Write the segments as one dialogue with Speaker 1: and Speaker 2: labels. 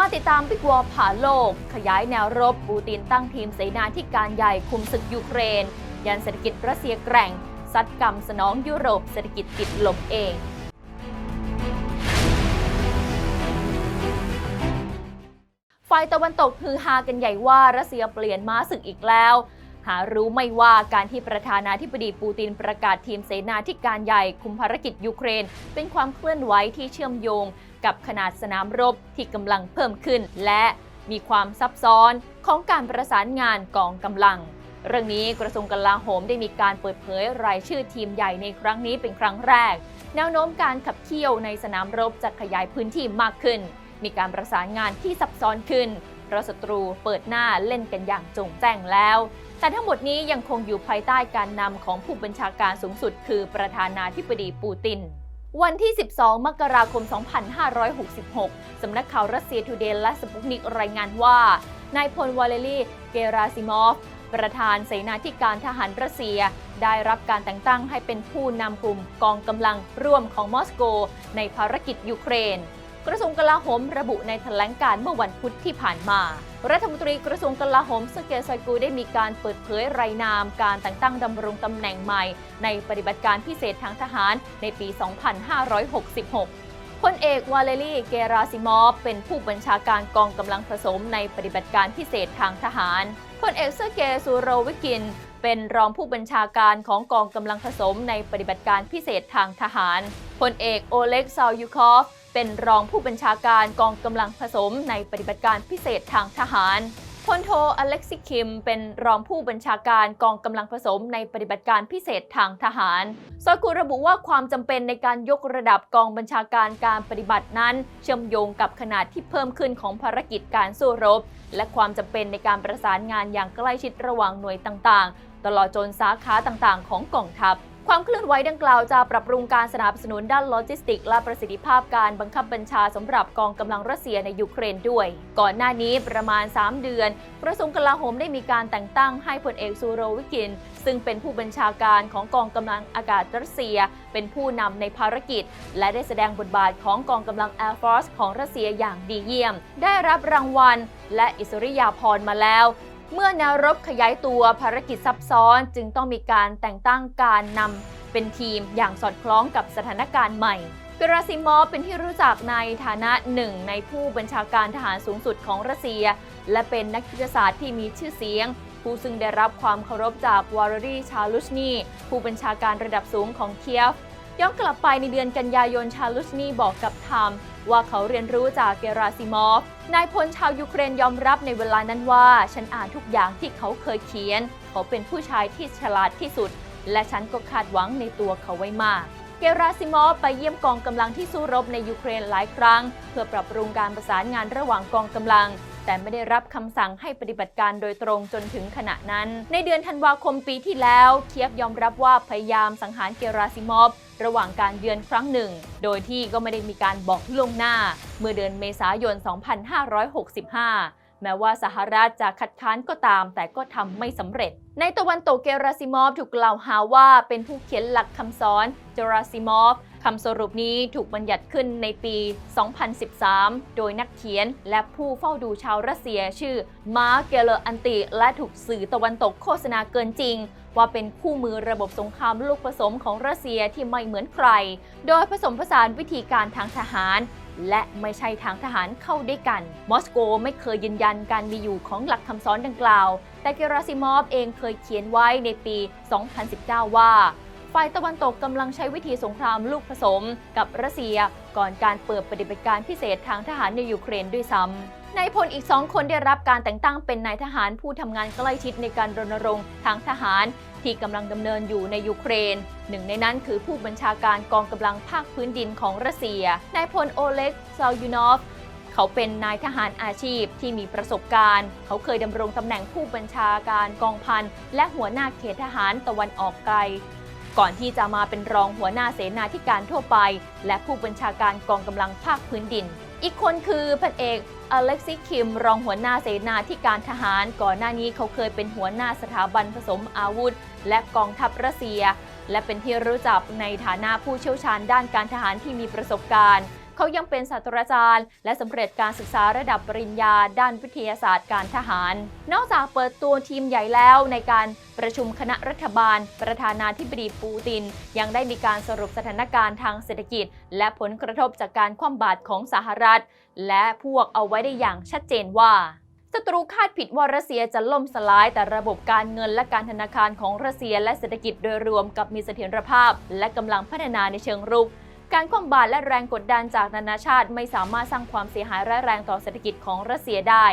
Speaker 1: มาติดตามปิกวอผ่าโลก ขยายแนวรบปูตินตั้งทีมเสนาธิการใหญ่คุมศึกยูเครน ยันเศรษฐกิจรัสเซียแกร่ง ซัดกรรมสนองยุโรปเศรษฐกิจติดลบเองฝ่ายตะวันตกฮือฮากันใหญ่ว่ารัสเซียเปลี่ยนม้าศึกอีกแล้ว หารู้ไม่ว่าการที่ประธานาธิบดีปูตินประกาศทีมเสนาธิการใหญ่คุมภารกิจยูเครน เป็นความเคลื่อนไหวที่เชื่อมโยง กับขนาดสนามรบที่กำลังเพิ่มขึ้น และมีความซับซ้อนของการประสานงานกองกำลัง เรื่องนี้กระทรวงกลาโหมได้มีการเปิดเผยรายชื่อทีมใหญ่ในครั้งนี้เป็นครั้งแรก แนวโน้มการขับเคี่ยวในสนามรบจะขยายพื้นที่มากขึ้น มีการประสานงานที่ซับซ้อนขึ้นเพราะศัตรูเปิดหน้าเล่นกันอย่างจงแจ้งแล้ว แต่ทั้งหมดนี้ยังคงอยู่ภายใต้การนำของผู้บัญชาการสูงสุด คือประธานาธิบดีปูติน วันที่ 12 มกราคม 2566 สำนักข่าวรัสเซียทูเดย์และสปุกนิกรายงานว่านายพลวาเลรีเกราซิมอฟ ประธานเสนาธิการทหารรัสเซีย ได้รับการแต่งตั้งให้เป็นผู้นำกลุ่มกองกำลังร่วมของมอสโก ในภารกิจยูเครน กระทรวงกลาโหมระบุในแถลงการเมื่อวันพุธที่ผ่านมา รัฐมนตรีกระทรวงกลาโหมสเกซอยกูได้มีการเปิดเผยรายนามการแต่งตั้งดำรงตำแหน่งใหม่ ในปฏิบัติการพิเศษทางทหารในปี 2566พลเอกวาเลรีเกราซิมอฟเป็นผู้บัญชาการกองกำลังผสมในปฏิบัติการพิเศษทางทหาร พลเอกเซอร์เกย์ซูโรวิกิน เป็นรองผู้บัญชาการของกองกำลังผสมในปฏิบัติการพิเศษทางทหาร พลเอกโอเล็กซาวยูคอฟ เป็นรองผู้บัญชาการกองกำลังผสมในปฏิบัติการพิเศษทางทหารพลโทอเล็กซิคิม เป็นรองผู้บัญชาการกองกำลังผสมในปฏิบัติการพิเศษทางทหารซอยกูระบุว่าความจำเป็นในการยกระดับกองบัญชาการการปฏิบัตินั้น เชื่อมโยงกับขนาดที่เพิ่มขึ้นของภารกิจการสู้รบ และความจำเป็นในการประสานงานอย่างใกล้ชิดระหว่างหน่วยต่างๆ ตลอดจนสาขาต่างๆ ของกองทัพ ความเคลื่อนไหวดังกล่าวจะปรับปรุงการสนับสนุนด้านโลจิสติก และประสิทธิภาพการบังคับบัญชาสำหรับกองกำลังรัสเซียในยูเครนด้วย ก่อนหน้านี้ประมาณ 3 เดือนกระทรวงกลาโหมได้มีการแต่งตั้งให้พลเอกซูโรวิกิน ซึ่งเป็นผู้บัญชาการของกองกำลังอากาศรัสเซีย เป็นผู้นำในภารกิจ และได้แสดงบทบาทของกองกำลัง Air Force ของรัสเซียอย่างดีเยี่ยม ได้รับรางวัล และอิสริยาภรณ์มาแล้ว เมื่อแนวรบขยายตัวภารกิจซับซ้อนจึงต้องมีการแต่งตั้งการนำเป็นทีมอย่างสอดคล้องกับสถานการณ์ใหม่กราซิมอฟเป็นที่รู้จักในฐานะหนึ่งในผู้บัญชาการทหารสูงสุดของรัสเซีย และเป็นนักยุทธศาสตร์ที่มีชื่อเสียง ผู้ซึ่งได้รับความเคารพจากวาลรีชาลุชนีผู้บัญชาการระดับสูงของเคียฟ ย้อนกลับไปในเดือนกันยายนชาลุชนีบอกกับไทม์ว่าเขาเรียนรู้จากเกราซิมอฟ นายพลชาวยูเครนยอมรับในเวลานั้นว่า ฉันอ่านทุกอย่างที่เขาเคยเขียน เขาเป็นผู้ชายที่ฉลาดที่สุด และฉันก็คาดหวังในตัวเขาไว้มากเกราซิมอฟไปเยี่ยมกองกำลังที่สู้รบในยูเครนหลายครั้ง เพื่อปรับปรุงการประสานงานระหว่างกองกำลัง แต่ไม่ได้รับคำสั่งให้ปฏิบัติการโดยตรงจนถึงขณะนั้น ในเดือนธันวาคมปีที่แล้ว เคียฟยอมรับว่าพยายามสังหารเกราซิมอฟ ระหว่างการเยือนครั้งหนึ่ง โดยที่ก็ไม่ได้มีการบอกล่วงหน้า เมื่อเดือนเมษายน 2565 แม้ว่าสหรัฐจะคัดค้านก็ตาม แต่ก็ทำไม่สำเร็จ ในตะวันตกเกราซิมอฟถูกกล่าวหาว่าเป็นผู้เขียนหลักคำสอนเจราซิมอฟคำสรุปนี้ถูกบัญญัติขึ้นในปี 2013 โดยนักเขียนและผู้เฝ้าดูชาวรัสเซียชื่อมาร์เกเลอันติ และถูกสื่อตะวันตกโฆษณาเกินจริง ว่าเป็นคู่มือระบบสงครามลูกผสมของรัสเซียที่ไม่เหมือนใคร โดยผสมผสานวิธีการทางทหาร และไม่ใช่ทางทหารเข้าด้วยกัน มอสโกไม่เคยยืนยันการมีอยู่ของหลักคำสอนดังกล่าว แต่เกราซิมอฟเองเคยเขียนไว้ในปี 2019 ว่าฝ่ายตะวันตกกำลังใช้วิธีสงครามลูกผสมกับรัสเซีย ก่อนการเปิดปฏิบัติการพิเศษทางทหารในยูเครนด้วยซ้ำนายพลอีกสองคนได้รับการแต่งตั้งเป็นนายทหารผู้ทำงานใกล้ชิดในการรณรงค์ทางทหาร ที่กำลังดำเนินอยู่ในยูเครน หนึ่งในนั้นคือผู้บัญชาการกองกำลังภาคพื้นดินของรัสเซีย นายพลโอเล็กซายูนอฟ เขาเป็นนายทหารอาชีพที่มีประสบการณ์ เขาเคยดำรงตำแหน่งผู้บัญชาการกองพัน และหัวหน้าเขตทหารตะวันออกไกล ก่อนที่จะมาเป็นรองหัวหน้าเสนาธิการทั่วไป และผู้บัญชาการกองกำลังภาคพื้นดิน อีกคนคือพันเอกอเล็กซิคิม รองหัวหน้าเสนาธิการทหาร ก่อนหน้านี้เขาเคยเป็นหัวหน้าสถาบันผสมอาวุธ และกองทัพรัสเซีย และเป็นที่รู้จักในฐานะผู้เชี่ยวชาญด้านการทหารที่มีประสบการณ์ เขายังเป็นศาสตราจารย์ และสำเร็จการศึกษาระดับปริญญา ด้านวิทยาศาสตร์การทหาร นอกจากเปิดตัวทีมใหญ่แล้วในการประชุมคณะรัฐบาล ประธานาธิบดีปูติน ยังได้มีการสรุปสถานการณ์ทางเศรษฐกิจ และผลกระทบจากการคว่ำบาตรของสหรัฐ และพวกเอาไว้ได้อย่างชัดเจนว่าศัตรูคาดผิดว่ารัสเซียจะล่มสลายแต่ระบบการเงินและการธนาคารของรัสเซียและเศรษฐกิจโดยรวมกับมีเสถียรภาพ และกำลังพัฒนาในเชิงรุก การคว่ำบาตรและแรงกดดันจากนานาชาติไม่สามารถสร้างความเสียหายร้ายแรงต่อเศรษฐกิจของรัสเซียได้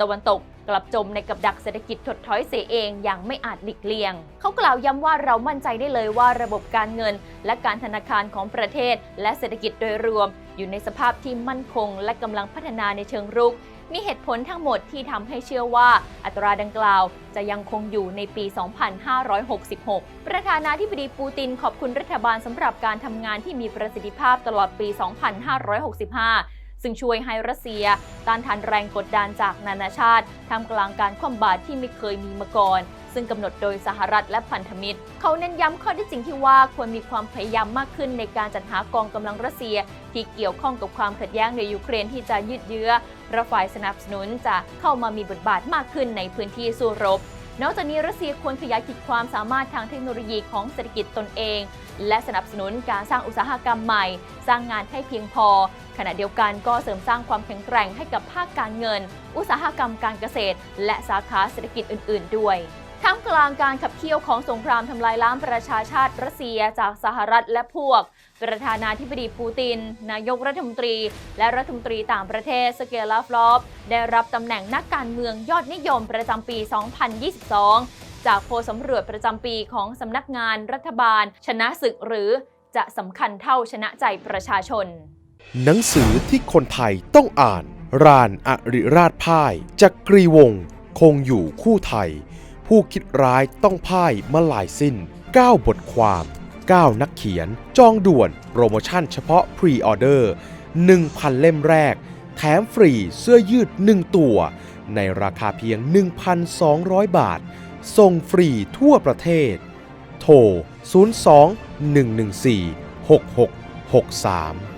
Speaker 1: ตะวันตกกลับจมในกับดักเศรษฐกิจถดถอยเสียเองอย่างไม่อาจหลีกเลี่ยง เขากล่าวย้ำว่าเรามั่นใจได้เลยว่าระบบการเงิน และการธนาคารของประเทศ และเศรษฐกิจโดยรวม อยู่ในสภาพที่มั่นคง และกำลังพัฒนาในเชิงรุก มีเหตุผลทั้งหมดที่ทำให้เชื่อว่าอัตราดังกล่าวจะยังคงอยู่ในปี 2566 ประธานาธิบดีปูตินขอบคุณรัฐบาลสำหรับการทำงานที่มีประสิทธิภาพตลอดปี 2565 ซึ่งช่วยให้รัสเซียต้านทานแรงกดดันจากนานาชาติทำกลางการคว่ำบาตรที่ไม่เคยมีมาก่อน ซึ่งกำหนดโดยสหรัฐและพันธมิตร เขาเน้นย้ำข้อที่จริงที่ว่าควรมีความพยายามมากขึ้นในการจัดหากองกำลังรัสเซีย ที่เกี่ยวข้องกับความขัดแย้งในยูเครนที่จะยืดเยื้อระฝ่ายสนับสนุนจะเข้ามามีบทบาทมากขึ้นในพื้นที่สู้รบนอกจากนี้รัสเซียควรขยายขีดความสามารถทางเทคโนโลยีของเศรษฐกิจตนเอง และสนับสนุนการสร้างอุตสาหกรรมใหม่ สร้างงานให้เพียงพอ ขณะเดียวกันก็เสริมสร้างความแข็งแกร่งให้กับภาคการเงิน อุตสาหกรรมการเกษตร และสาขาเศรษฐกิจอื่น ๆ ด้วย ท่ามกลางการขับเคี่ยวของสงครามทำลายล้างประชาชาติรัสเซียจากสหรัฐและพวก ประธานาธิบดีปูติน นายกรัฐมนตรี และรัฐมนตรีต่างประเทศสเกลาฟลอฟได้รับตำแหน่งนักการเมืองยอดนิยมประจำปี 2022 จากโพสำรวจประจำปีของสำนักงานรัฐบาล ชนะศึกหรือจะสำคัญเท่าชนะใจประชาชน
Speaker 2: หนังสือที่คนไทยต้องอ่าน รานอริราชพ่ายจักรีวงศ์คงอยู่คู่ไทย ผู้คิดร้ายต้องพ่ายมาลายสิ้น 9 บทความ 9 นักเขียน จองด่วนโปรโมชั่นเฉพาะพรีออเดอร์ 1,000 เล่มแรก แถมฟรีเสื้อยืด 1 ตัว ในราคาเพียง 1,200 บาท ส่งฟรีทั่วประเทศ โทร 02 114 6663